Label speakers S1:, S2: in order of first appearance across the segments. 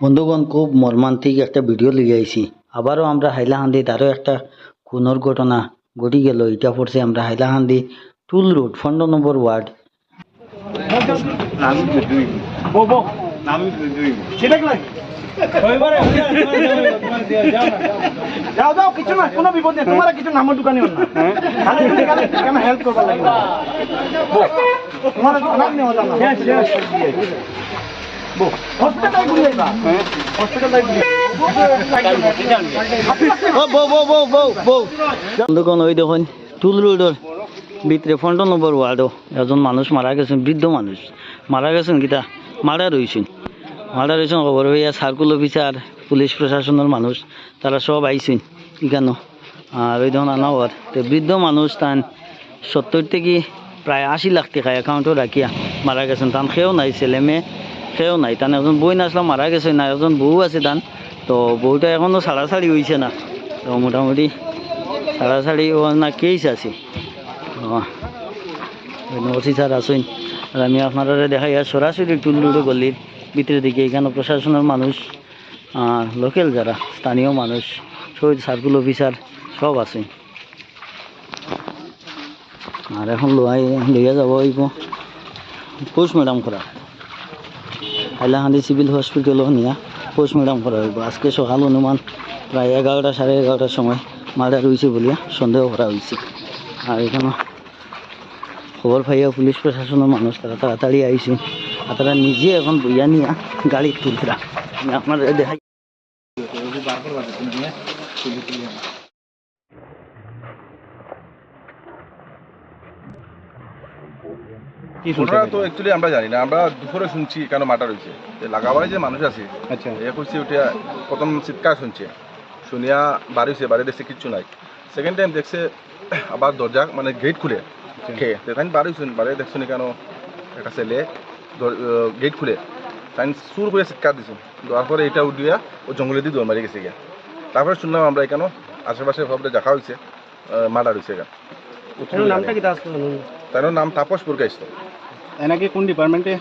S1: বন্ধুগণ খুব মর্মান্তিক একটা ভিডিও লিয়ে আইছি আবারও আমরা হাইলাহান্দি তারও একটা খুনের ঘটনা ঘটি গেল। এটা পড়ছে আমরা হাইলাহান্দি টুল রোড ফন্ড নম্বর ওয়ার্ড
S2: যাও যাও কিছু না কোনো বিপদ নেই তোমার কিছু নামের দোকানে না খালি তুমি খালি কেন হেল্প করবার লাগে তোমার নাম নেওয়া যাবে
S1: বন্ধুগণ, ওই দেখুন, টুল রোডের ভিতরে ফন্ড নম্বর ওয়ার্ডও এজন মানুষ মারা গেছেন, বৃদ্ধ মানুষ। মারা গেছেন কিতা? মারা রয়েছেন মারা রয়েছেন খবর হইয়া সার্কুল অফিসার পুলিশ প্রশাসনের মানুষ, তারা সব আইছেন কেন আর ওই দেখুন, আনা হওয়ার তো বৃদ্ধ মানুষ তান সত্তর থেকে প্রায় আশি লাখ টাকা অ্যাকাউন্টও রাখিয়া মারা গেছেন। তান সেও নাই, ছেলে মেয়ে। সেও নাই। তান একজন বই নাচলা মারা গেছে না একজন বউ আছে তান। তো বউটা এখনও ছাড়াছাড়ি হয়েছে না। তো মোটামুটি ছাড়াছাড়ি ও না কেস আছে। ওসি স্যার আসুন আর আমি আপনারা দেখাই, আর সরাসরি টুল্লুডো গলির ভিতরে দিকে। এখানে প্রশাসনের মানুষ লোকাল যারা, স্থানীয় মানুষ, শহীদ সার্কুল অফিসার, সব আছে আর এখন লোয়াই, লইয়া যাব হইব। পোস্ট ম্যাডাম করা। হাইলাহান্দি সিভিল হসপিটালও নিয়া পোস্ট ম্যাডাম করা হইব। আজকে সকাল অনুমান প্রায় এগারোটা, সাড়ে এগারোটার সময় মার্ডার হয়েছে বলিয়া সন্দেহ করা হয়েছে আর এখানে খবর পাইয়া পুলিশ প্রশাসনের মানুষ তারা তাড়াতাড়ি আইছে। আর তারা নিজে এখন বইয়া নিয়া গাড়ি তুলতরা। আপনার দেখাই
S3: ঘটনা তো অ্যাকচুয়ালি আমরা জানি না আমরা দুপুরে শুনছি কেন মার্ডার হয়েছে লাগাবারে যে মানুষ আছে
S2: আচ্ছা।
S3: এ করছি ওটা প্রথম চিৎকার শুনছে। শুনিয়া বাড়ি হয়েছে বাড়ি দেখছে কিচ্ছু নাই। সেকেন্ড টাইম দেখছে আবার দরজা মানে গেট খুলে। খেয়ে তাই বাড়ি শুন বাড়ি দেখছ কেন? একটা ছেলে গেট খুলে। তাই সুর করে চিৎকার দিছো। দেওয়ার পরে এটা উঠিয়া ও জঙ্গলে দিয়ে দৌড় মারি গেছে গিয়া। তারপরে শুনলাম আমরা এখানে আশেপাশে ভাবলে দেখা হয়েছে মার্ডার হয়েছে এখানে
S2: নামটা কি
S3: তার নাম তাপস পুরকাইস্ত
S2: এনাকে কোন ডিপার্টমেন্টে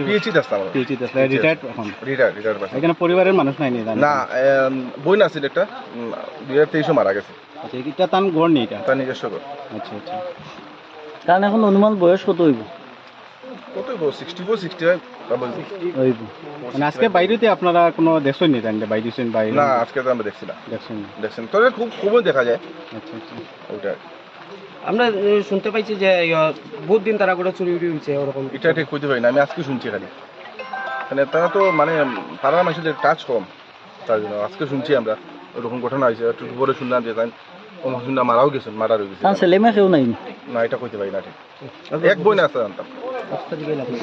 S3: পিএইচি আসতাম
S2: পিএইচি রিটায়ার্ড এখন।
S3: রিটায়ার রিটায়ার পাশে
S2: এখানে পরিবারের মানুষ নাই নি
S3: না এম, বই না ছিল একটা উম, দুই হাজার তেইশে মারা গেছে।
S2: আচ্ছা এটা তান গড় নেই এটা?
S3: তার নিজস্ব ঘর।
S2: আচ্ছা আচ্ছা।
S1: কারণ এখন অনুমান বয়স কত হইব?
S3: কত ফোর সিক্সটি ফাইভ
S1: হইব?
S2: মানে আজকে বাইরেতে আপনারা কোনো দেখছেন নি তাহলে বাইরে শুন বাইরে
S3: না আজকে তো আমরা দেখছি না।
S2: দেখছেন
S3: দেখছেন। তবে খুব খুবই দেখা যায়।
S2: আচ্ছা আচ্ছা।
S3: ওইটা
S4: আমরা শুনতে পাইছি যে বহুত দিন তারা করে চুরি উড়ি হয়েছে ওরকম।
S3: এটা ঠিক বুঝতে পারি না আমি আজকে শুনছি খালি মানে তারা তো মানে তারা মানুষের টাচ কম তার জন্য আজকে শুনছি আমরা ওরকম ঘটনা হয়েছে একটু পরে শুনলাম যে তাই শুনলাম মারাও গেছেন মারা হয়ে গেছে
S1: ছেলে মেয়ে কেউ নাই?
S3: না এটা কইতে পারি না ঠিক। এক বই না আসতে জানতাম
S4: রাস্তা দিকে লাভ নেই।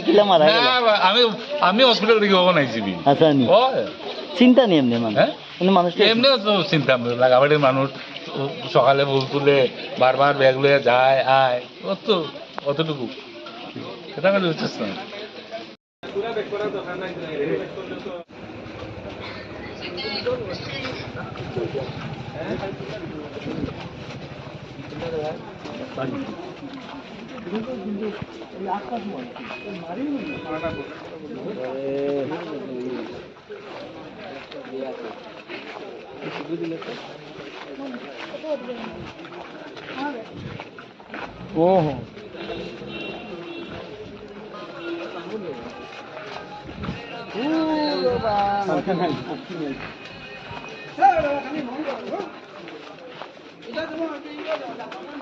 S1: কিলা মারা গেল?
S5: আমি আমি হসপিটাল থেকে কখন
S1: আচ্ছা নি। চিন্তা নেই এমনি মানে
S5: হ্যাঁ?
S1: মানে
S5: এমনি তো চিন্তা লাগাবাড়ির মানুষ। সকালে বউ তুলে বারবার ব্যাগ লয়ে যায় আয়। অত অতটুকু। সেটা আমি বুঝছিস না।
S2: 그래서 근데 우리 아까도
S5: 왔지. 말이
S6: 많아고. 네. 오. 우와.
S4: 상당히 복싱해. 자, 그럼 감이 뭔가. 이거 좀 할게 이거 좀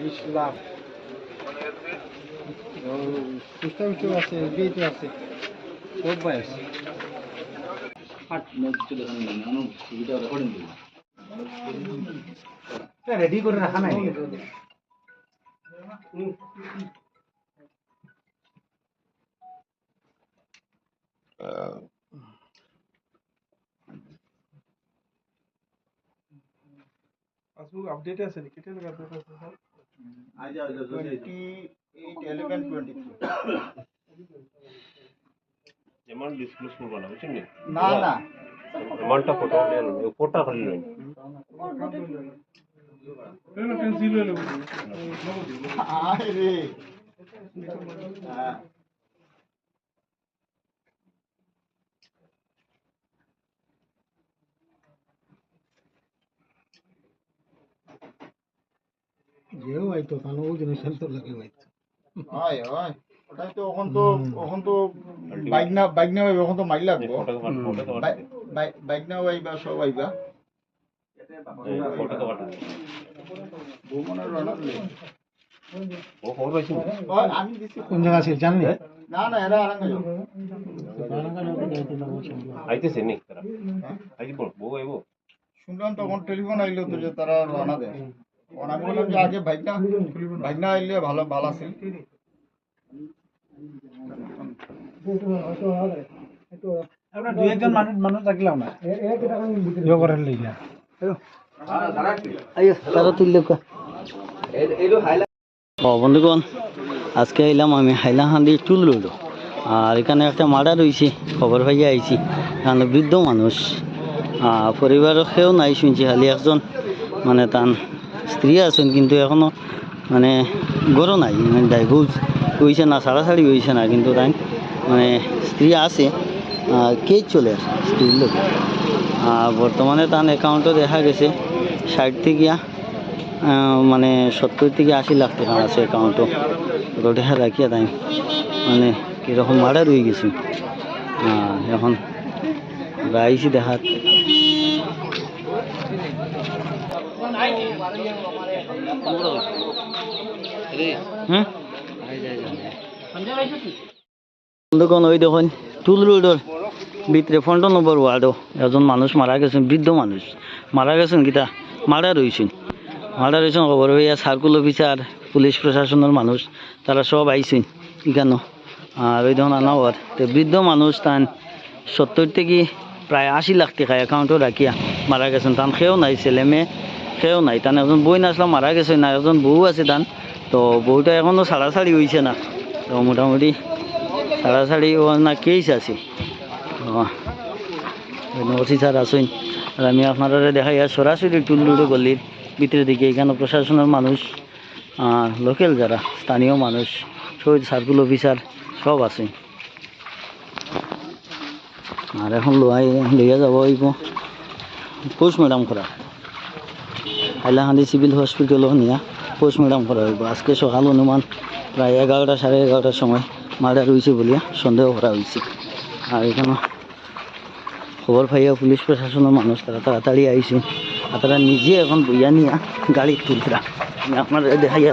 S2: ত্রিশ লাখ। উৎসব আছে বিয়েতে আছে। সব
S1: রেকর্ডিং
S2: রেডি করে রাখা নাই। আপডেট আছে কেতিয়া আপডেট আছে
S7: অ্যামাউন্ট ডিসক্লোজ করব না বুঝছেন না?
S2: না
S7: অ্যামাউন্টটা ফটো ফটো খালি নয়
S2: আরে। হয়তো তাহলে ওই জিনিস তো লাগে হয়তো হয় হয়। ওটাই তো এখন তো এখন তো বাইক না বাইক না এখন তো মাইল লাগবো।
S7: ফটো ফটো তো
S2: বাই- বাই- বাইক না আইবা সব আইবা
S7: ফটো তো পাঠা
S2: ভ্রমণের রানার নেই।
S7: ও খবর পাইছি না?
S2: ওই আমি দিছি। কোন জায়গা আছে জানেন না না এরা আরাঙ্গা
S7: আইতেছে নি তারা। বউ আইবো?
S2: শুনলাম তখন টেলিফোন আইলো তো যে তারা রানা দেয়। আমি বললাম যে আগে ভালো ভালো আছে আমরা দুই একজন মানুষ মানুষ থাকলাম না। ইয়ে করার লিগা
S1: বন্ধুগণ আজকে এলাম আমি হাইলাহান্দি টুল রোড। আর এখানে একটা মার্ডার হয়েছে খবর পাইয়া আইছি। এখানে বৃদ্ধ মানুষ। আহ, পরিবারের কেউ নাই শুনছি খালি একজন। মানে তার স্ত্রী আছেন, কিন্তু এখনও মানে গরো নাই মানে ডাইভোর্স হয়েছে না, ছাড়াছাড়ি হয়েছে না, কিন্তু তাই মানে স্ত্রী আছে কে চলে স্ত্রীর লোক? আর বর্তমানে তার অ্যাকাউন্টে দেখা গেছে, ষাট থেকে মানে সত্তর থেকে আশি লাখ টাকা আছে অ্যাকাউন্টও ওটা রাখিয়া তাই মানে কীরকম মার্ডার হয়ে গেছে। এখন রাইছি দেখাত বন্ধুগণ, ওই দেখুন, টুল রোডের ভিতরে পনেরো নম্বর ওয়ার্ডও একজন মানুষ মারা গেছেন, বৃদ্ধ মানুষ। মারা গেছেন কিতা? মারা রয়েছেন মারা রয়েছেন খবর হইয়া সার্কুল অফিসার পুলিশ প্রশাসনের মানুষ, তারা সব আইছেন কেন আর ওই দেখুন আনা হওয়ার তো বৃদ্ধ মানুষ তান সত্তর থেকে প্রায় আশি লাখ টাকা অ্যাকাউন্টও রাখিয়া মারা গেছেন তান সেও নাই ছেলে মেয়ে সেও নাই। তান একজন বই নাচলাম মারা গেছে না একজন বউ আছে তান। তো বউটা এখনও ছাড়াছাড়ি হয়েছে না। তো মোটামুটি ছাড়াছাড়ি ও না কেস আছে? ওসি স্যার আসুন আর আমি আপনারা দেখাই আর সরাসরি টুল্লুডো গলির ভিতরে দিকে এখানে প্রশাসনের মানুষ লোকাল যারা স্থানীয় মানুষ শহীদ সার্কুল অফিসার সব আছে আর এখন লোয়াই লইয়া যাব হইব। পোস্ট ম্যাডাম করা হাইলাহান্দি সিভিল হসপিটালও নিয়া পোস্ট ম্যাডাম করা হইব। আজকে সকাল অনুমান প্রায় এগারোটা সাড়ে এগারোটার সময় মার্ডার হয়েছে বলিয়া সন্দেহ করা হয়েছে আর এখানে খবর পাইয়া পুলিশ প্রশাসনের মানুষ তারা তাড়াতাড়ি আইছে আর তারা নিজে এখন বইয়া নিয়া গাড়ি তুলতরা আপনার দেখাইয়া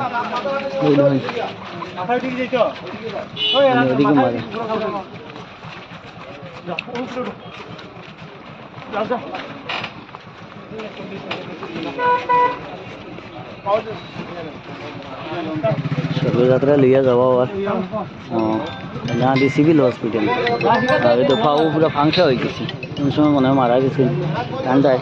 S1: ওদিকে মারে
S2: যাও যাও
S1: শোভাযাত্রা লইয়া যাওয়া আর গাঁধী সিভিল হসপিটাল আর এই তো পাও পুরো ফাংশা হয়ে গেছে কোন সময় মনে হয় মারা গেছে ঠান্ডায়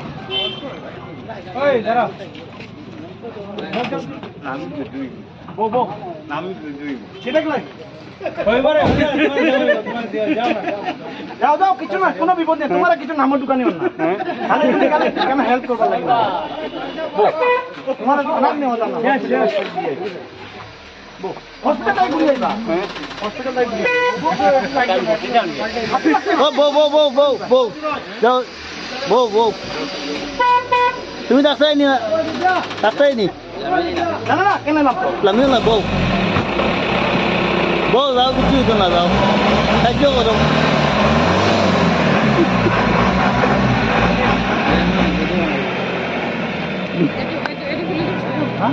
S2: যাও যাও কিছু না কোনো বিপদ নেই। তোমার কিছু নামের দোকানে না। খালি তুমি খালি কেন হেল্প করবার লাগে বো তোমার নাম নেওয়া জানা বো হসপিটাল ঘুরে যাইবা হসপিটাল ঘুরে।
S1: বউ বউ বউ বউ বউ যাও। বউ বউ। তুমি ডাক্তার নি ডাক্তার নি।
S2: জানা না কেন নাম
S1: লামিও না বউ। বউ যাও কিছু না যাও। সাহায্য করো।
S2: Ha?